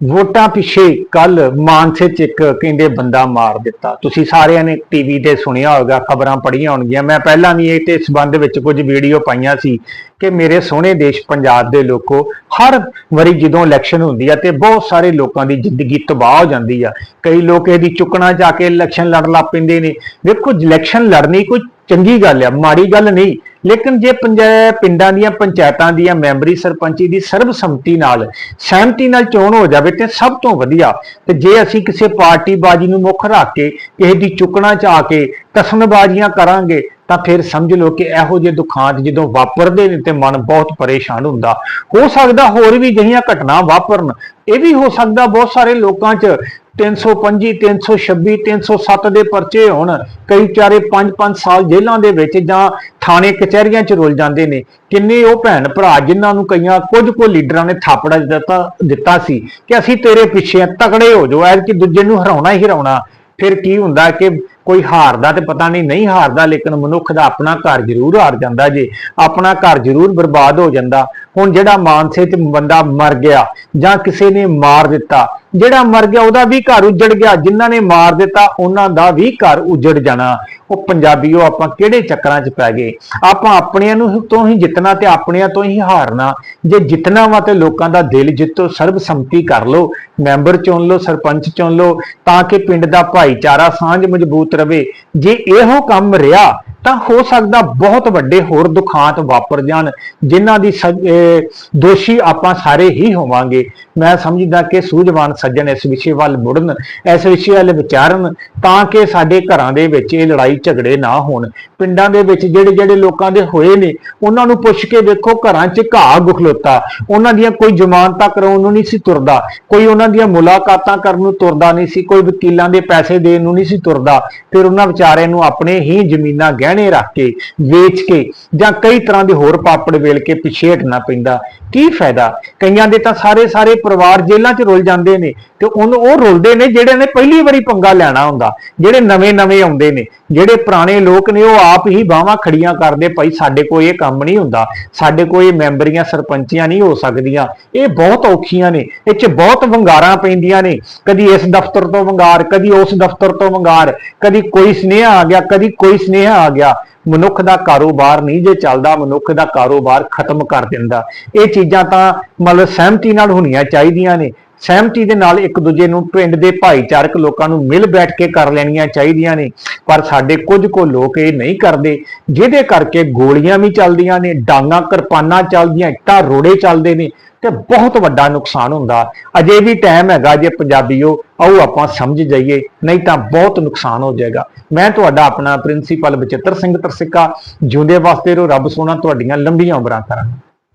ਵੋਟਾਂ ਪਿੱਛੇ ਕੱਲ ਮਾਨਸੇ ਚ ਇੱਕ ਕਹਿੰਦੇ ਬੰਦਾ ਮਾਰ ਦਿੱਤਾ। ਤੁਸੀਂ ਸਾਰਿਆਂ ਨੇ ਟੀਵੀ ਤੇ ਸੁਣਿਆ ਹੋਵੇਗਾ, ਖਬਰਾਂ ਪੜ੍ਹੀਆਂ ਹੋਣਗੀਆਂ। ਮੈਂ ਪਹਿਲਾਂ ਵੀ ਇਹ ਤੇ ਸੰਬੰਧ ਵਿੱਚ ਕੁਝ ਵੀਡੀਓ ਪਾਈਆਂ ਸੀ ਕਿ ਮੇਰੇ ਸੋਹਣੇ ਦੇਸ਼ ਪੰਜਾਬ ਦੇ ਲੋਕੋ, ਹਰ ਵਾਰੀ ਜਦੋਂ ਇਲੈਕਸ਼ਨ ਹੁੰਦੀ ਆ ਤੇ ਬਹੁਤ ਸਾਰੇ ਲੋਕਾਂ ਦੀ ਜ਼ਿੰਦਗੀ ਤਬਾਹ ਹੋ ਜਾਂਦੀ ਆ। ਕਈ ਲੋਕ ਇਹਦੀ ਚੁੱਕਣਾ ਜਾ ਕੇ ਇਲੈਕਸ਼ਨ ਲੜਨ ਲੱਗ ਪੈਂਦੇ ਨੇ। ਵੇਖੋ ਇਲੈਕਸ਼ਨ ਲੜਨੀ ਕੋਈ ਚੰਗੀ ਗੱਲ ਆ, ਮਾੜੀ ਗੱਲ ਨਹੀਂ। ਲੇਕਿਨ ਜੇ ਪੰਜਾ- ਪਿੰਡਾਂ ਦੀਆਂ ਪੰਚਾਇਤਾਂ ਦੀਆਂ ਮੈਂਬਰੀ ਸਰਪੰਚੀ ਦੀ ਸਰਬਸੰਮਤੀ ਨਾਲ ਸਹਿਮਤੀ ਨਾਲ ਚੋਣ ਹੋ ਜਾਵੇ ਤੇ ਸਭ ਤੋਂ ਵਧੀਆ। ਤੇ ਜੇ ਅਸੀਂ ਕਿਸੇ ਪਾਰਟੀ ਬਾਜੀ ਨੂੰ ਮੁੱਖ ਰੱਖ ਕੇ, ਕਿਸੇ ਦੀ ਚੁੱਕਣਾ ਚਾ ਕੇ ਕਸਮਬਾਜ਼ੀਆਂ ਕਰਾਂਗੇ ਤਾਂ ਫਿਰ ਸਮਝ ਲਓ ਕਿ ਇਹੋ ਜਿਹੇ ਦੁਖਾਂਤ ਜਦੋਂ ਵਾਪਰਦੇ ਨੇ ਤੇ ਮਨ ਬਹੁਤ ਪਰੇਸ਼ਾਨ ਹੁੰਦਾ। ਹੋ ਸਕਦਾ ਹੋਰ ਵੀ ਜਿਹੀਆਂ ਘਟਨਾ ਵਾਪਰਨ। ਇਹ ਵੀ ਹੋ ਸਕਦਾ ਬਹੁਤ ਸਾਰੇ ਲੋਕਾਂ 'ਚ 325 326 307 ਦੇ ਪਰਚੇ ਹੋਣ। ਕਈ ਚਾਰੇ 5-5 ਸਾਲ ਜੇਲ੍ਹਾਂ ਦੇ ਵਿੱਚ ਜਾਂ ਥਾਣੇ, ਕਚਹਿਰੀਆਂ 'ਚ ਰੁਲ ਜਾਂਦੇ ਨੇ। ਕਿੰਨੇ ਉਹ ਭੈਣ ਭਰਾ ਜਿਨ੍ਹਾਂ ਨੂੰ ਕਈਆਂ ਕੁਝ ਕੁ ਲੀਡਰਾਂ ਨੇ ਥਾਪੜਾ ਦਿੱਤਾ ਦਿੱਤਾ ਸੀ ਕਿ ਅਸੀਂ ਤੇਰੇ ਪਿੱਛੇ ਤਕੜੇ ਹੋ ਜਾਓ ਐਰ ਕਿ ਦੂਜੇ ਨੂੰ ਹਰਾਉਣਾ ਹੀ ਹਰਾਉਣਾ। ਫਿਰ ਕੀ ਹੁੰਦਾ ਕਿ ਕੋਈ ਹਾਰਦਾ ਤੇ ਪਤਾ ਨਹੀਂ ਨਹੀਂ ਹਾਰਦਾ, ਲੇਕਿਨ ਮਨੁੱਖ ਦਾ ਆਪਣਾ ਘਰ ਜ਼ਰੂਰ ਹਾਰ ਜਾਂਦਾ ਜੇ, ਆਪਣਾ ਘਰ ਜ਼ਰੂਰ ਬਰਬਾਦ ਹੋ ਜਾਂਦਾ। ਹੁਣ ਜਿਹੜਾ ਮਾਨਸੇ ਚ ਬੰਦਾ ਮਰ ਗਿਆ ਜਾਂ ਕਿਸੇ ਨੇ ਮਾਰ ਦਿੱਤਾ, ਜਿਹੜਾ ਮਰ ਗਿਆ ਉਹਦਾ ਵੀ ਘਰ ਉੱਜੜ ਗਿਆ, ਜਿਨ੍ਹਾਂ ਨੇ ਮਾਰ ਦਿੱਤਾ ਉਹਨਾਂ ਦਾ ਵੀ ਘਰ ਉੱਜੜ ਜਾਣਾ। ਉਹ ਪੰਜਾਬੀਓ, ਆਪਾਂ ਕਿਹੜੇ ਚੱਕਰਾਂ 'ਚ ਪੈ ਗਏ? ਆਪਾਂ ਆਪਣਿਆਂ ਨੂੰ ਤੋਂ ਹੀ ਜਿੱਤਣਾ ਤੇ ਆਪਣਿਆਂ ਤੋਂ ਹੀ ਹਾਰਨਾ। ਜੇ ਜਿੱਤਣਾ ਵਾ ਤੇ ਲੋਕਾਂ ਦਾ ਦਿਲ ਜਿੱਤੋ, ਸਰਬਸੰਮਤੀ ਕਰ ਲਓ, ਮੈਂਬਰ ਚੁਣ ਲਓ, ਸਰਪੰਚ ਚੁਣ ਲਓ, ਤਾਂ ਕਿ ਪਿੰਡ ਦਾ ਭਾਈਚਾਰਾ ਸਾਂਝ ਮਜ਼ਬੂਤ ਰਵੇ। ਜੇ ਇਹੋ ਕੰਮ ਰਿਹਾ ਤਾਂ ਹੋ ਸਕਦਾ ਬਹੁਤ ਵੱਡੇ ਹੋਰ ਦੁਖਾਂਤ ਵਾਪਰ ਜਾਣ ਜਿਨ੍ਹਾਂ ਦੀ ਸਜ- ਦੋਸ਼ੀ ਆਪਾਂ ਸਾਰੇ ਹੀ ਹੋਵਾਂਗੇ। ਮੈਂ ਸਮਝਦਾ ਕਿ ਸੂਝਵਾਨ ਸੱਜਣ ਇਸ ਵਿਸ਼ੇ ਵੱਲ ਮੁੜਨ, ਇਸ ਵਿਸ਼ੇ ਵੱਲ ਵਿਚਾਰਨ, ਤਾਂ ਕਿ ਸਾਡੇ ਘਰਾਂ ਦੇ ਵਿੱਚ ਇਹ ਲੜਾਈ ਝਗੜੇ ਨਾ ਹੋਣ। ਪਿੰਡਾਂ ਦੇ ਵਿੱਚ ਜਿਹੜੇ ਜਿਹੜੇ ਲੋਕਾਂ ਦੇ ਹੋਏ ਨੇ, ਉਹਨਾਂ ਨੂੰ ਪੁੱਛ ਕੇ ਵੇਖੋ ਘਰਾਂ 'ਚ ਘਾਹ ਗੁਖਲੋਤਾ। ਉਹਨਾਂ ਦੀਆਂ ਕੋਈ ਜ਼ਮਾਨਤਾਂ ਕਰਾਉਣ ਨੂੰ ਨਹੀਂ ਸੀ ਤੁਰਦਾ, ਕੋਈ ਉਹਨਾਂ ਦੀਆਂ ਮੁਲਾਕਾਤਾਂ ਕਰਨ ਨੂੰ ਤੁਰਦਾ ਨਹੀਂ ਸੀ, ਕੋਈ ਵਕੀਲਾਂ ਦੇ ਪੈਸੇ ਦੇਣ ਨੂੰ ਨਹੀਂ ਸੀ ਤੁਰਦਾ। ਫਿਰ ਉਹਨਾਂ ਵਿਚਾਰਿਆਂ ਨੂੰ ਆਪਣੇ ਹੀ ਜ਼ਮੀਨਾਂ ਗਹਿਣੇ ਰੱਖ ਕੇ, ਵੇਚ ਕੇ ਜਾਂ ਕਈ ਤਰ੍ਹਾਂ ਦੇ ਹੋਰ ਪਾਪੜ ਵੇਲ ਕੇ ਪਿੱਛੇ ਹਟਣਾ ਪੈਂਦਾ। ਕੀ ਫਾਇਦਾ? ਕਈਆਂ ਦੇ ਤਾਂ ਸਾਰੇ ਸਾਰੇ ਪਰਿਵਾਰ ਜੇਲ੍ਹਾਂ 'ਚ ਰੁਲ ਜਾਂਦੇ ਨੇ ਤੇ ਉਹਨੂੰ ਉਹ ਰੁਲਦੇ ਨੇ ਜਿਹੜੇ ਨੇ ਪਹਿਲੀ ਵਾਰੀ ਪੰਗਾ ਲੈਣਾ ਹੁੰਦਾ, ਜਿਹੜੇ ਨਵੇਂ ਨਵੇਂ ਆਉਂਦੇ ਨੇ, ਜਿਹੜੇ ਪੁਰਾਣੇ ਲੋਕ ਨੇ ਉਹ ਆਪ ਹੀ ਬਾਹਾਂ ਖੜੀਆਂ ਕਰਦੇ, ਭਾਈ ਸਾਡੇ ਕੋਲ ਇਹ ਕੰਮ ਨਹੀਂ ਹੁੰਦਾ, ਸਾਡੇ ਕੋਲ ਇਹ ਮੈਂਬਰੀਆਂ, ਸਰਪੰਚੀਆਂ ਨਹੀਂ ਹੋ ਸਕਦੀਆਂ। ਇਹ ਬਹੁਤ ਔਖੀਆਂ ਨੇ, ਇਹ 'ਚ ਬਹੁਤ ਵੰਗਾਰਾਂ ਪੈਂਦੀਆਂ ਨੇ। ਕਦੀ ਇਸ ਦਫ਼ਤਰ ਤੋਂ ਵੰਗਾਰ, ਕਦੀ ਉਸ ਦਫ਼ਤਰ ਤੋਂ ਵੰਗਾਰ, ਕਦੀ ਕੋਈ ਸੁਨੇਹਾ ਆ ਗਿਆ, ਕਦੀ ਕੋਈ ਸੁਨੇਹਾ ਆ ਗਿਆ ਗਿਆ। ਮਨੁੱਖ ਦਾ ਕਾਰੋਬਾਰ ਨਹੀਂ ਜੇ ਚੱਲਦਾ, ਮਨੁੱਖ ਦਾ ਕਾਰੋਬਾਰ ਖਤਮ ਕਰ ਦਿੰਦਾ। ਇਹ ਚੀਜ਼ਾਂ ਤਾਂ ਮਤਲਬ ਸਹਿਮਤੀ ਨਾਲ ਹੋਣੀਆਂ ਚਾਹੀਦੀਆਂ ਨੇ। ਸਹਿਮਤੀ ਦੇ ਨਾਲ ਇੱਕ ਦੂਜੇ ਨੂੰ ਪਿੰਡ ਦੇ ਭਾਈਚਾਰਕ ਲੋਕਾਂ ਨੂੰ ਮਿਲ ਬੈਠ ਕੇ ਕਰ ਲੈਣੀਆਂ ਚਾਹੀਦੀਆਂ ਨੇ। ਪਰ ਸਾਡੇ ਕੁਝ ਕੋ ਲੋਕ ਇਹ ਨਹੀਂ ਕਰਦੇ, ਜਿਹਦੇ ਕਰਕੇ ਗੋਲੀਆਂ ਵੀ ਚੱਲਦੀਆਂ ਨੇ, ਡਾਂਗਾ, ਕਿਰਪਾਨਾਂ ਚੱਲਦੀਆਂ, ਇੱਟਾਂ, ਰੋੜੇ ਚੱਲਦੇ ਨੇ ਤੇ ਬਹੁਤ ਵੱਡਾ ਨੁਕਸਾਨ ਹੁੰਦਾ। ਅਜੇ ਵੀ ਟਾਈਮ ਹੈਗਾ ਜੇ ਪੰਜਾਬੀਓ ਆਓ ਆਪਾਂ ਸਮਝ ਜਾਈਏ, ਨਹੀਂ ਤਾਂ ਬਹੁਤ ਨੁਕਸਾਨ ਹੋ ਜਾਏਗਾ। ਮੈਂ ਤੁਹਾਡਾ ਆਪਣਾ ਪ੍ਰਿੰਸੀਪਲ ਬਚਿੱਤਰ ਸਿੰਘ ਤਰਸਿੱਕਾ, ਜਿਉਂਦੇ ਵਾਸਤੇ ਰੋ ਰੱਬ ਸੋਨਾ ਤੁਹਾਡੀਆਂ ਲੰਬੀਆਂ ਉਮਰਾਂ ਕਰਾਂ